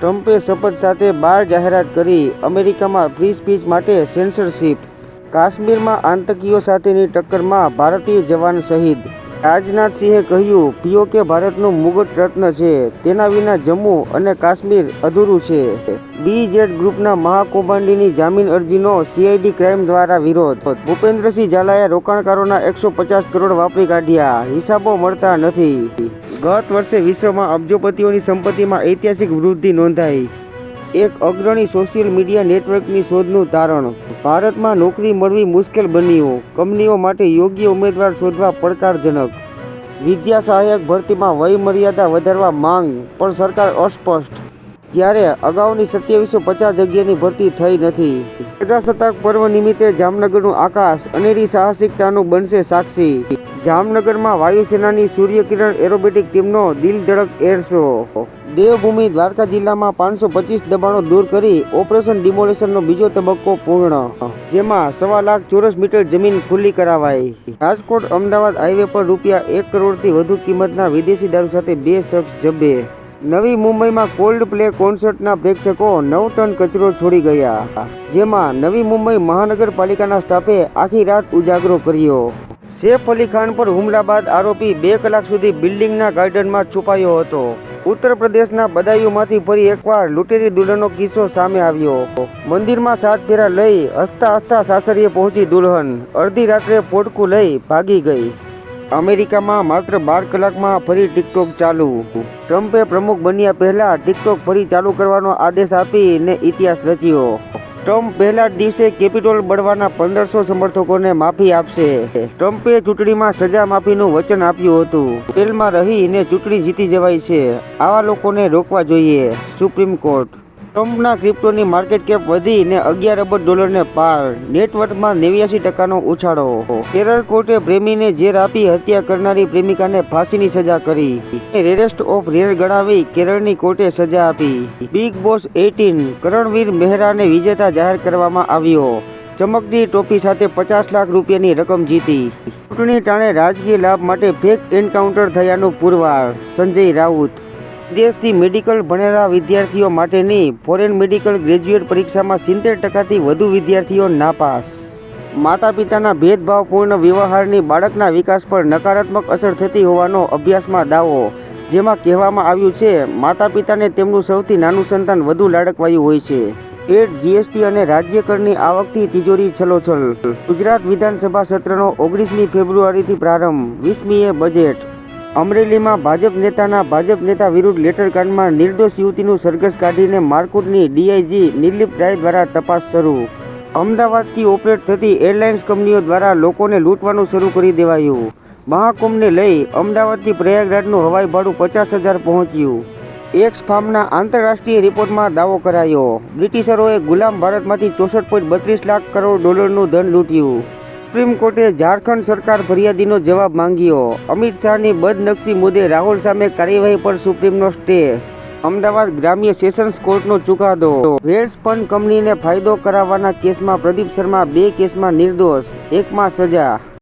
ટ્રમ્પે શપથ સાથે બાર જાહેરાત કરી અમેરિકામાં ફ્રી સ્પીચ માટે સેન્સરશિપ. કાશ્મીરમાં આતંકીઓ સાથેની ટક્કરમાં ભારતીય જવાન શહીદ. રાજનાથસિંહે કહ્યું પીઓકે ભારતનું મુગટ રત્ન છે, તેના વિના જમ્મુ અને કાશ્મીર અધૂરું છે. બીજેડ ગ્રુપના મહાકૌભાંડીની જામીન અરજીનો સીઆઈડી ક્રાઇમ દ્વારા વિરોધ. ભૂપેન્દ્રસિંહ ઝાલાએ રોકાણકારોના એકસો પચાસ કરોડ વાપરી કાઢ્યા. હિસાબો મળતા નથી. ગત વર્ષે વિશ્વમાં અબજોપતિઓની સંપત્તિમાં ઐતિહાસિક વૃદ્ધિ નોંધાઈ. એક અગ્રણી સોશિયલ મીડિયા નેટવર્કની શોધનું તારણ. ભારતમાં નોકરી મળવી મુશ્કેલ બન્યું. કંપનીઓ માટે યોગ્ય ઉમેદવાર શોધવા પડકારજનક. વિદ્યા સહાયક ભરતીમાં વય મર્યાદા વધારવા માંગ, પણ સરકાર અસ્પષ્ટ. જ્યારે અગાઉની સત્યાવીસો પચાસ જગ્યાની ભરતી થઈ નથી. પ્રજાસત્તાક પર્વ નિમિત્તે જામનગરનું આકાશ અનેરી સાહસિકતાનું બનશે સાક્ષી. જામનગરમાં વાયુસેનાની સૂર્યકિરણ એરોબેટિક ટીમનો દિલ ધડક એર શો દેવભૂમિ દ્વારકા જિલ્લામાં પાંચસો પચીસ દબાણો દૂર કરી ઓપરેશન ડિમોલેશનનો બીજો તબક્કો પૂર્ણ, જેમાં સવા લાખ ચોરસ મીટર જમીન ખુલ્લી કરાવાઈ. રાજકોટ અમદાવાદ હાઈવે પર રૂપિયા એક કરોડથી વધુ કિંમતના વિદેશી દારૂ સાથે બે શખ્સ જબ્બે. નવી મુંબઈમાં કોલ્ડ પ્લે કોન્સર્ટના પ્રેક્ષકો નવ ટન કચરો છોડી ગયા. જેમાં નવી મુંબઈ મહાનગરપાલિકાના સ્ટાફે આખી રાત ઉજાગરો કર્યો. સેફ અલી ખાન પર હુમલા બાદ આરોપી બે કલાક સુધી બિલ્ડિંગના ગાર્ડનમાં છુપાયો હતો. ઉત્તર પ્રદેશના બદાયુમાંથી ફરી એકવાર લૂંટેરી દુલ્હનનો કિસ્સો સામે આવ્યો. મંદિરમાં સાત ફેરા લઈ હસતા હસતા સાસરીએ પહોંચી દુલ્હન. અડધી રાત્રે પોટકું લઈ ભાગી ગઈ. અમેરિકામાં માત્ર બાર કલાકમાં ફરી ટિકટોક ચાલુ. ટ્રમ્પે પ્રમુખ બન્યા પહેલા ટિકટોક ફરી ચાલુ કરવાનો આદેશ આપીને ઇતિહાસ રચ્યો. ટ્રમ્પ પહેલા જ દિવસે કેપિટોલ બળવાના પંદરસો સમર્થકોને માફી આપશે. ટ્રમ્પે ચૂંટણીમાં સજા માફીનું વચન આપ્યું હતું. તેલમાં રહીને ચૂંટણી જીતી જવાય છે. આવા લોકોને રોકવા જોઈએ. સુપ્રીમ કોર્ટ ટ્રમ્પના ક્રિપ્ટોની માર્કેટ કેપ વધીને અગિયાર અબજ ડોલરને પાર. નેટવર્થમાં નેવ્યાસી ટકાનો ઉછાળો. કેરળ કોર્ટે પ્રેમીને ઝેર આપી હત્યા કરનારી પ્રેમિકાને ફાંસીની સજા કરી. રેરેસ્ટ ઓફ રેર ગણાવી કેરળની કોર્ટે સજા આપી. બિગ બોસ એટીન કરણવીર મહેરાને વિજેતા જાહેર કરવામાં આવ્યો. ચમકતી ટોપી સાથે પચાસ લાખ રૂપિયાની રકમ જીતી. ચૂંટણી ટાણે રાજકીય લાભ માટે ફેક એન્કાઉન્ટર થયાનું પુરવાર. સંજય રાઉત વિદેશથી મેડિકલ ભણેલા વિદ્યાર્થીઓ માટેની ફોરેન મેડિકલ ગ્રેજ્યુએટ પરીક્ષામાં સિત્તેર ટકાથી વધુ વિદ્યાર્થીઓ નાપાસ. માતા પિતાના ભેદભાવપૂર્ણ વ્યવહારની બાળકના વિકાસ પર નકારાત્મક અસર થતી હોવાનો અભ્યાસમાં દાવો, જેમાં કહેવામાં આવ્યું છે માતા પિતાને તેમનું સૌથી નાનું સંતાન વધુ લાડકવાયું હોય છે. એટ જીએસટી અને રાજ્ય કરની આવકથી તિજોરી છલોછલ. ગુજરાત વિધાનસભા સત્રનો ઓગણીસમી ફેબ્રુઆરીથી પ્રારંભ, વીસમીએ બજેટ. અમરેલીમાં ભાજપ નેતાના ભાજપ નેતા વિરુદ્ધ લેટરકાંડમાં નિર્દોષ યુવતીનું સરઘસ કાઢીને મારકુટની ડીઆઈજી નિર્લિપ્ત રાય દ્વારા તપાસ શરૂ. અમદાવાદથી ઓપરેટ થતી એરલાઇન્સ કંપનીઓ દ્વારા લોકોને લૂંટવાનું શરૂ કરી દેવાયું. મહાકુંભને લઈ અમદાવાદથી પ્રયાગરાજનું હવાઈ ભાડું પચાસ હજાર પહોંચ્યું. એક્સ ફાર્મના આંતરરાષ્ટ્રીય રિપોર્ટમાં દાવો કરાયો. બ્રિટિશરોએ ગુલામ ભારતમાંથી ચોસઠ પોઈન્ટ બત્રીસ લાખ કરોડ ડોલરનું ધન લૂંટ્યું. સુપ્રીમ કોર્ટે ઝારખંડ સરકાર ફરિયાદીનો જવાબ માંગ્યો. અમિત શાહની બદનક્ષી મુદ્દે રાહુલ સામે કાર્યવાહી પર સુપ્રીમનો સ્ટે. અમદાવાદ ગ્રામ્ય સેશન્સ કોર્ટનો ચુકાદો. વેલ્સ ફંડ કંપનીને ફાયદો કરાવવાના કેસમાં પ્રદીપ શર્મા બે કેસમાં નિર્દોષ એકમાં સજા.